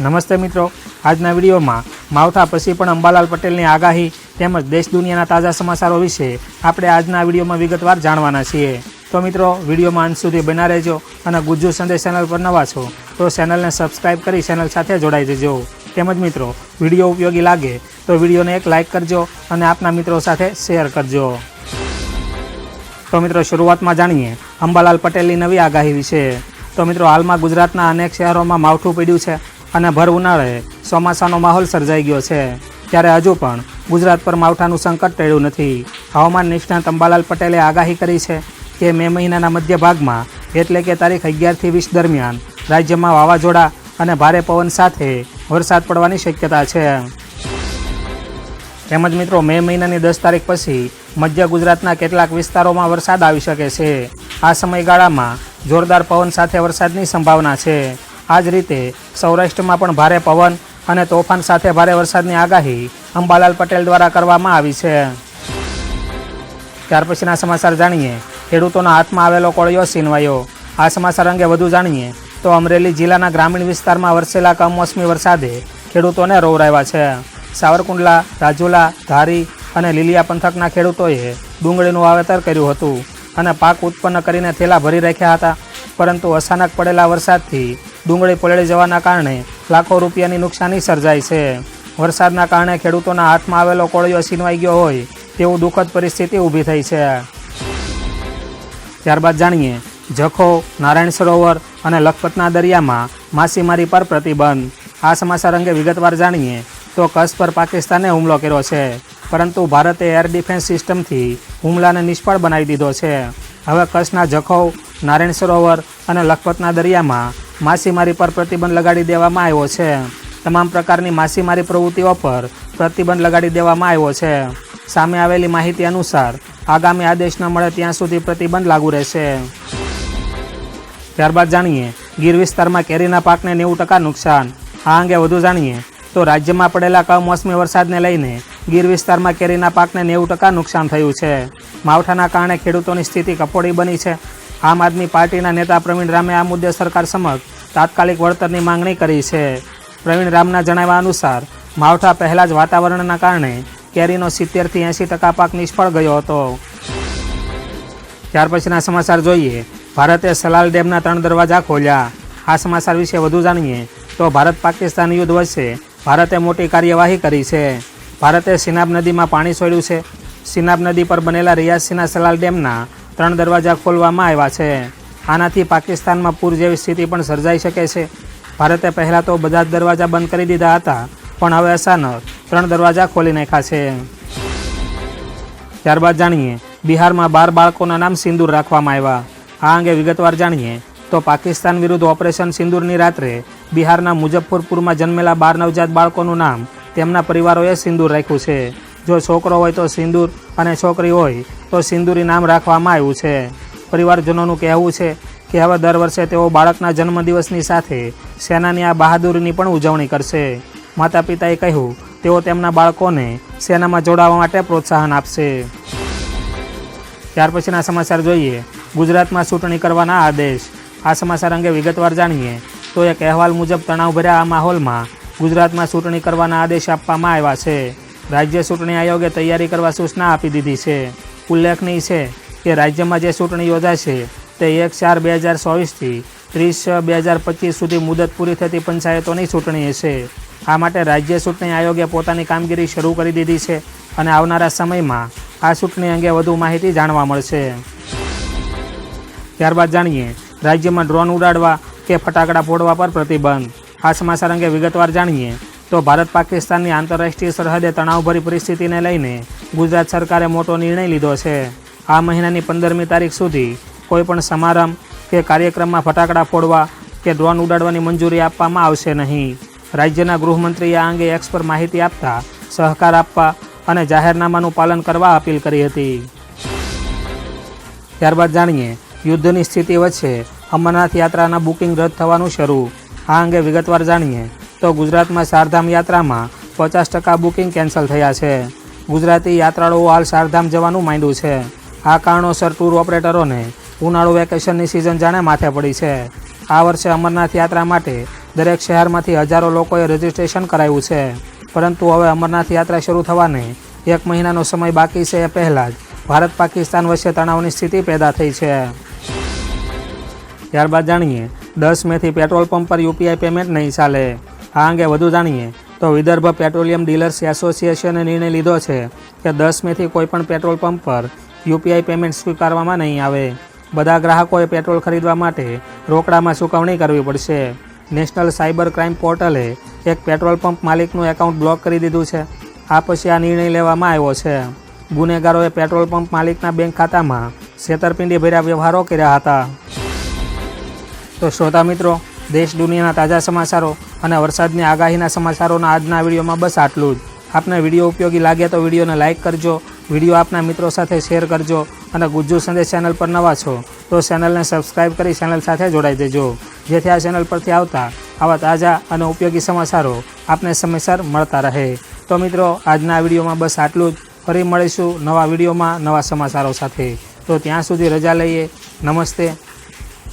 નમસ્તે મિત્રો. આજના વિડીયોમાં માવઠા પછી પણ અંબાલાલ પટેલની આગાહી તેમજ દેશ દુનિયાના તાજા સમાચારો વિશે આપણે આજના વિડીયોમાં વિગતવાર જાણવાના છીએ. તો મિત્રો, વિડીયોમાં અંત સુધી બના રહેજો અને ગુજ્જુ સંદેશ ચેનલ પર નવા છો તો ચેનલને સબસ્ક્રાઈબ કરી ચેનલ સાથે જોડાઈ જજો. તેમજ મિત્રો, વીડિયો ઉપયોગી લાગે તો વિડીયોને એક લાઇક કરજો અને આપના મિત્રો સાથે શેર કરજો. તો મિત્રો, શરૂઆતમાં જાણીએ અંબાલાલ પટેલની નવી આગાહી વિશે. તો મિત્રો, હાલમાં ગુજરાતના અનેક શહેરોમાં માવઠું પડ્યું છે. અને ભર ઉનાળે ચોમાસાનો માહોલ સર્જાઈ ગયો છે. ત્યારે હજુ પણ ગુજરાત પર માવઠાનું સંકટ ટળ્યું નથી. હવામાન નિષ્ણાત અંબાલાલ પટેલે આગાહી કરી છે કે મે મહિનાના મધ્ય ભાગમાં, એટલે કે તારીખ અગિયારથી વીસ દરમિયાન, રાજ્યમાં વાવાઝોડા અને ભારે પવન સાથે વરસાદ પડવાની શક્યતા છે. તેમજ મિત્રો, મે મહિનાની દસ તારીખ પછી મધ્ય ગુજરાતના કેટલાક વિસ્તારોમાં વરસાદ આવી શકે છે. આ સમયગાળામાં જોરદાર પવન સાથે વરસાદની સંભાવના છે. આ જ રીતે સૌરાષ્ટ્રમાં પણ ભારે પવન અને તોફાન સાથે ભારે વરસાદની આગાહી અંબાલાલ પટેલ દ્વારા કરવામાં આવી છે. ત્યાર પછીના સમાચાર જાણીએ. ખેડૂતોના હાથમાં આવેલો કોળિયો સીનવાયો આ સમાચાર અંગે વધુ જાણીએ તો અમરેલી જિલ્લાના ગ્રામીણ વિસ્તારમાં વરસેલા કમોસમી વરસાદે ખેડૂતોને રોવરાવ્યા છે. સાવરકુંડલા, રાજુલા, ધારી અને લીલિયા પંથકના ખેડૂતોએ ડુંગળીનું વાવેતર કર્યું હતું અને પાક ઉત્પન્ન કરીને થેલા ભરી રાખ્યા હતા. પરંતુ અચાનક પડેલા વરસાદથી ડુંગળી પલળી જવાના કારણે લાખો રૂપિયાની નુકસાની સર્જાઈ છે. વરસાદના કારણે ખેડૂતોના હાથમાં આવેલો કોળિયો છીનવાઈ ગયો હોય તેવું દુઃખદ પરિસ્થિતિ ઊભી થઈ છે. ત્યારબાદ જાણીએ, જખો, નારાયણ સરોવર અને લખપતના દરિયામાં માછીમારી પર પ્રતિબંધ. આ સમાચાર અંગે વિગતવાર જાણીએ, તો કચ્છ પર પાકિસ્તાને હુમલો કર્યો છે, પરંતુ ભારતે એર ડિફેન્સ સિસ્ટમથી હુમલાને નિષ્ફળ બનાવી દીધો છે. હવે કચ્છના જખૌ, નારાયણ સરોવર અને લખપતના દરિયામાં માછીમારી પર પ્રતિબંધ લગાડી દેવામાં આવ્યો છે. તમામ પ્રકારની માછીમારી પ્રવૃત્તિઓ પર પ્રતિબંધ લગાડી દેવામાં આવ્યો છે. સામે આવેલી માહિતી અનુસાર, આગામી આદેશ ન મળે ત્યાં સુધી પ્રતિબંધ લાગુ રહેશે. ત્યારબાદ જાણીએ, ગીર વિસ્તારમાં કેરીના પાકને નેવું ટકા નુકસાન. આ અંગે વધુ જાણીએ, તો રાજ્યમાં પડેલા કમોસમી વરસાદને લઈને ગીર વિસ્તારમાં કેરીના પાકને નેવું ટકા નુકસાન થયું છે. માવઠાના કારણે ખેડૂતોની સ્થિતિ કફોડી બની છે. આમ આદમી પાર્ટીના નેતા પ્રવીણ રામે આ મુદ્દે સરકાર સમક્ષ તાત્કાલિક વળતરની માંગણી કરી છે. પ્રવીણ રામના જણાવ્યા અનુસાર, માવઠા પહેલાં જ વાતાવરણના કારણે કેરીનો સિત્તેરથી એંસી ટકા પાક નિષ્ફળ ગયો હતો. ત્યાર પછીના સમાચાર જોઈએ. ભારતે સલાલ ડેમના ત્રણ દરવાજા ખોલ્યા. આ સમાચાર વિશે વધુ જાણીએ તો ભારત પાકિસ્તાન યુદ્ધ વચ્ચે ભારતે મોટી કાર્યવાહી કરી છે. ભારતે સિનાબ નદીમાં પાણી છોડ્યું છે. સિનાબ નદી પર બનેલા રિયાસીના સલાલ ડેમના ત્રણ દરવાજા ખોલવામાં આવ્યા છે. આનાથી પાકિસ્તાનમાં પૂર જેવી સ્થિતિ પણ સર્જાઈ શકે છે. ભારતે પહેલાં તો બધા જ દરવાજા બંધ કરી દીધા હતા, પણ હવે અચાનક ત્રણ દરવાજા ખોલી નાખ્યા છે. ત્યારબાદ જાણીએ, બિહારમાં બાર બાળકોના નામ સિંદૂર રાખવામાં આવ્યા. આ અંગે વિગતવાર જાણીએ, તો પાકિસ્તાન વિરુદ્ધ ઓપરેશન સિંદૂરની રાત્રે બિહારના મુજફ્ફરપુરમાં જન્મેલા બાર નવજાત બાળકોનું નામ તેમના પરિવારોએ સિંદૂર રાખ્યું છે. જો છોકરો હોય તો સિંદૂર અને છોકરી હોય તો સિંદૂરી નામ રાખવામાં આવ્યું છે. પરિવારજનોનું કહેવું છે કે હવે દર વર્ષે તેઓ બાળકના જન્મદિવસની સાથે સેનાની આ બહાદુરીની પણ ઉજવણી કરશે. માતા પિતાએ કહ્યું, તેઓ તેમના બાળકોને સેનામાં જોડાવા માટે પ્રોત્સાહન આપશે. ત્યાર પછીના સમાચાર જોઈએ. ગુજરાતમાં ચૂંટણી કરવાના આદેશ. આ સમાચાર અંગે વિગતવાર જાણીએ તો એક અહેવાલ મુજબ તણાવભર્યા આ માહોલમાં ગુજરાતમાં ચૂંટણી કરવાના આદેશ આપવામાં આવ્યા છે. રાજ્ય ચૂંટણી આયોગે તૈયારી કરવા સૂચના આપી દીધી છે. ઉલ્લેખનીય છે કે રાજ્યમાં જે ચૂંટણી યોજાશે તે એક ચાર બે હજાર ચોવીસથી ત્રીસ બે હજાર પચીસ સુધી મુદત પૂરી થતી પંચાયતોની ચૂંટણી હશે. આ માટે રાજ્ય ચૂંટણી આયોગે પોતાની કામગીરી શરૂ કરી દીધી છે અને આવનારા સમયમાં આ ચૂંટણી અંગે વધુ માહિતી જાણવા મળશે. ત્યારબાદ જાણીએ, રાજ્યમાં ડ્રોન ઉડાડવા કે ફટાકડા ફોડવા પર પ્રતિબંધ. આ સમાચાર અંગે વિગતવાર જાણીએ તો ભારત પાકિસ્તાનની આંતરરાષ્ટ્રીય સરહદે તણાવભરી પરિસ્થિતિને લઈને ગુજરાત સરકારે મોટો નિર્ણય લીધો છે. આ મહિનાની પંદરમી તારીખ સુધી કોઈપણ સમારંભ કે કાર્યક્રમમાં ફટાકડા ફોડવા કે ડ્રોન ઉડાડવાની મંજૂરી આપવામાં આવશે નહીં. રાજ્યના ગૃહમંત્રીએ આ અંગે એક્સ માહિતી આપતા સહકાર આપવા અને જાહેરનામાનું પાલન કરવા અપીલ કરી હતી. ત્યારબાદ જાણીએ, યુદ્ધની સ્થિતિ વચ્ચે અમરનાથ યાત્રાના બુકિંગ રદ થવાનું શરૂ. આ અંગે વિગતવાર જાણીએ તો ગુજરાતમાં ચારધામ યાત્રામાં પચાસ ટકા બુકિંગ કેન્સલ થયા છે. ગુજરાતી યાત્રાળુઓ હાલ ચારધામ જવાનું માંડ્યું છે. આ કારણોસર ટૂર ઓપરેટરોને ઉનાળુ વેકેશનની સિઝન જાણે માથે પડી છે. આ વર્ષે અમરનાથ યાત્રા માટે દરેક શહેરમાંથી હજારો લોકોએ રજીસ્ટ્રેશન કરાવ્યું છે. પરંતુ હવે અમરનાથ યાત્રા શરૂ થવાને એક મહિનાનો સમય બાકી છે એ પહેલાં જ ભારત પાકિસ્તાન વચ્ચે તણાવની સ્થિતિ પેદા થઈ છે. ત્યારબાદ જાણીએ, દસ મેથી પેટ્રોલ પંપ પર યુપીઆઈ પેમેન્ટ નહીં ચાલે. આ અંગે વધુ જાણીએ તો વિદર્ભ પેટ્રોલિયમ ડીલર્સ એસોસિએશને નિર્ણય લીધો છે કે દસ મેથી કોઈપણ પેટ્રોલ પંપ પર યુપીઆઈ પેમેન્ટ સ્વીકારવામાં નહીં આવે. બધા ગ્રાહકોએ પેટ્રોલ ખરીદવા માટે રોકડામાં ચૂકવણી કરવી પડશે. નેશનલ સાયબર ક્રાઇમ પોર્ટલે એક પેટ્રોલ પંપ માલિકનું એકાઉન્ટ બ્લોક કરી દીધું છે. આ પછી આ નિર્ણય લેવામાં આવ્યો છે. ગુનેગારોએ પેટ્રોલ પંપ માલિકના બેંક ખાતામાં છેતરપિંડી ભર્યા વ્યવહારો કર્યા હતા. તો શ્રોતા મિત્રો, દેશ દુનિયાના તાજા સમાચારો અને વરસાદની આગાહીના સમાચારોના આજના વિડીયોમાં બસ આટલું જ. આપને વીડિયો ઉપયોગી લાગે તો વિડીયોને લાઇક કરજો, વીડિયો આપના મિત્રો સાથે શેર કરજો અને ગુજ્જુ સંદેશ ચેનલ પર નવા છો તો ચેનલને સબસ્ક્રાઇબ કરી ચેનલ સાથે જોડાઈ દેજો. જેથી આ ચેનલ પરથી આવતા આવા તાજા અને ઉપયોગી સમાચારો આપને સમયસર મળતા રહે. તો મિત્રો, આજના વિડીયોમાં બસ આટલું જ. ફરી મળીશું નવા વિડીયોમાં નવા સમાચારો સાથે. તો ત્યાં સુધી રજા લઈએ. નમસ્તે.